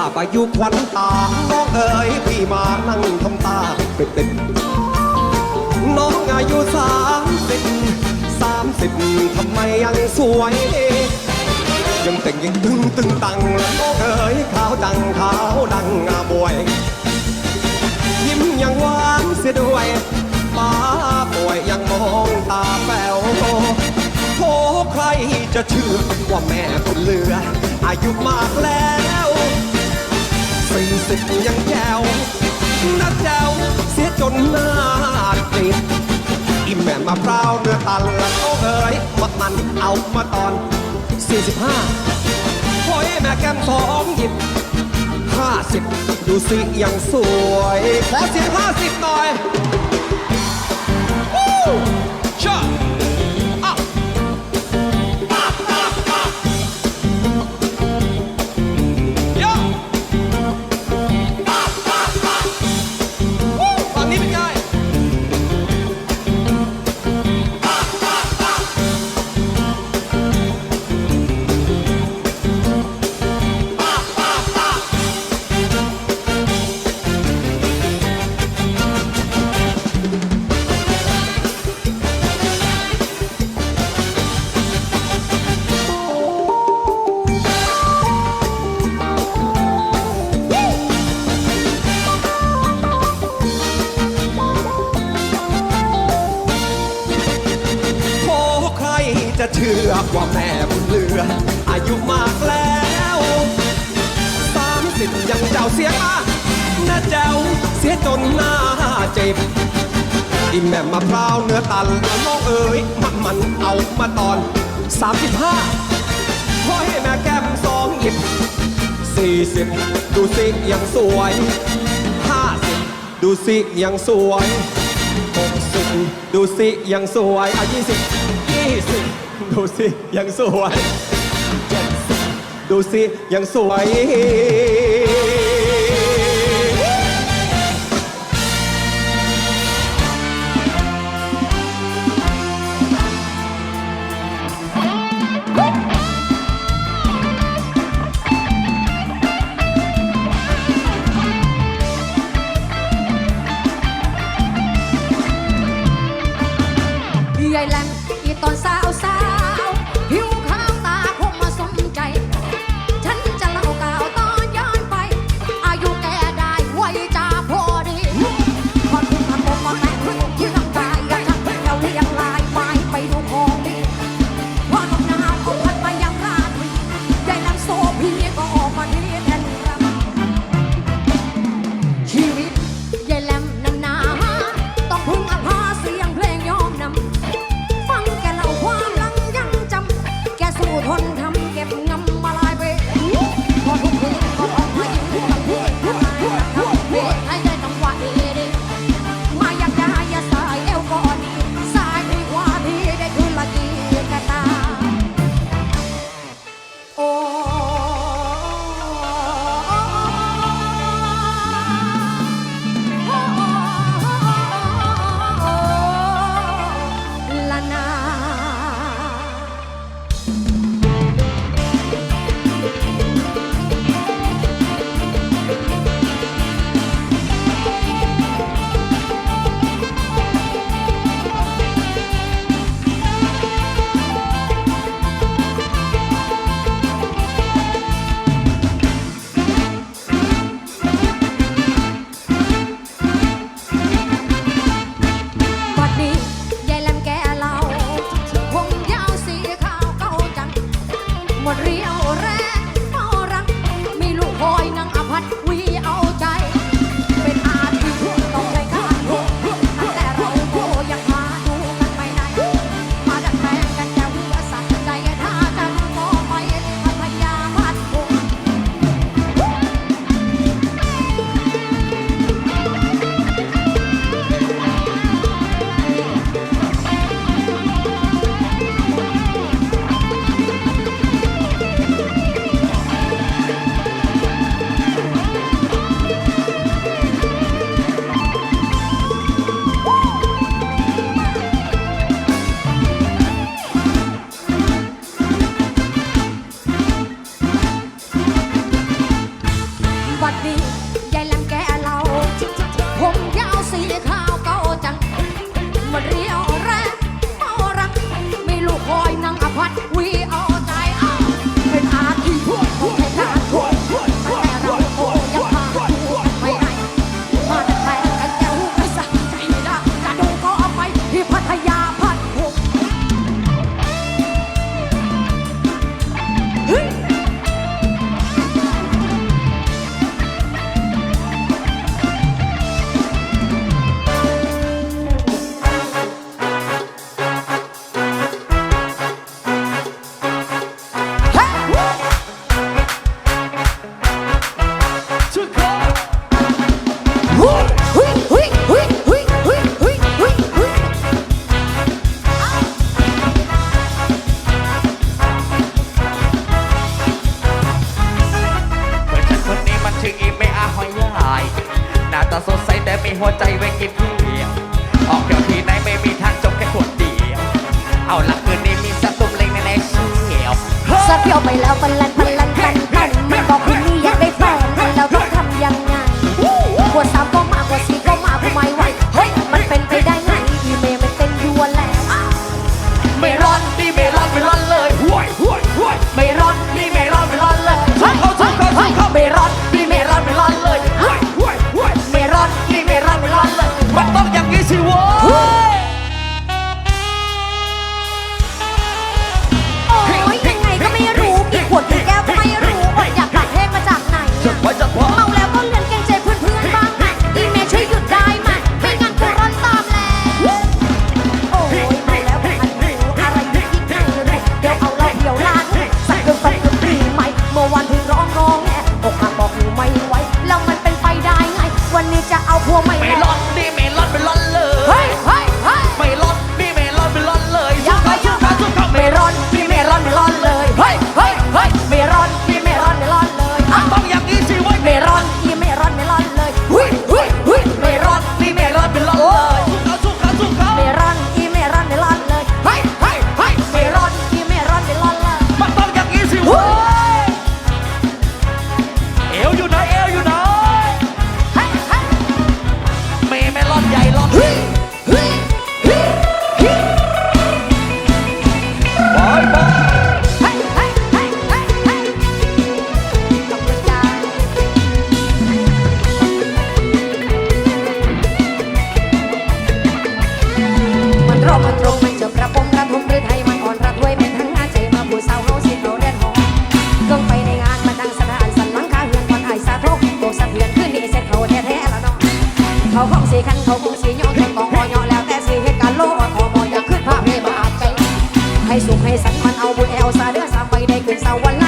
ราบอายุควันตา น้องเอ๋ยพี่มานั่งทำตาเป็นติดน้องอายุสามสิบสามสิบทำไมยังสวย ยังแต่งยังตึงตึงตังน้องเอ๋ยขาวดังขาวดังอาบวย ยิ้มยังหวานเสียด้วยป้าป่วยยังมองตาแป๋วโทใครจะเชื่อว่าแม่คนเลืออายุมากแล้ว สี่สิบยังแจ๋วนัดแจ๋วเสียจนหน้าติดอิ่มแม่มะพร้าวเนื้อตันละโอ้เอ๋ยมักมันเอามาตอน 45โอ้ยแม่แก้มสองหยิบห้าสิบดูสิยังสวย ขอเสียงห้าสิบหน่อยวู้ สิบยังเจ้าเสียมาน้าเจ้าเสียจนหน้าเจ็บอิ่มแม่มะพร้าวเนื้อตันน้องเอ๋ยมันมันเอามาตอนสามสิบห้าขอให้แม่แก้มสองหยิบสี่สิบดูสิยังสวยห้าสิบดูสิยังสวยหกสิบดูสิยังสวยอะยี่สิบยี่สิบดูสิยังสวยเจ็ดสิบดูสิยังสวย ตาสดใสแต่มีหัวใจไว้กินเพียงออกเที่ยวที่ไหนไม่มีทางจบแค่ขวดเดียว เอาละคืนนี้มีสตุ่มเล็งในในเชียวสักเที่ยวไปแล้วปันลันปัน เอาพวงไม่รมลอนนี่เมลอดไม่รอดเลย เฮ้ย มันตรงไม่จบระพงระทมหรืยมันอ่อนระถ้ยเป็นทั้งงานใจมาผู้สาวเฮาสิเขาเรียนหอมกงไปในงานมาดังสถานสันหลังคาเฮือนควันไอสาโทกโบกสะเทือนขึ้นนี่เสร็จเขาแท้ๆละน้องเขาคงสีคันเขาคงสีย่อแข่งกองหอย่อแล้วแต่สีเหตุกาโลกอ่อนอมอยากขึ้นภาพให้บาดใจให้สุขให้สันมันเอาบุญเอาซาเดือสาไปได้ขึ้นสาวัน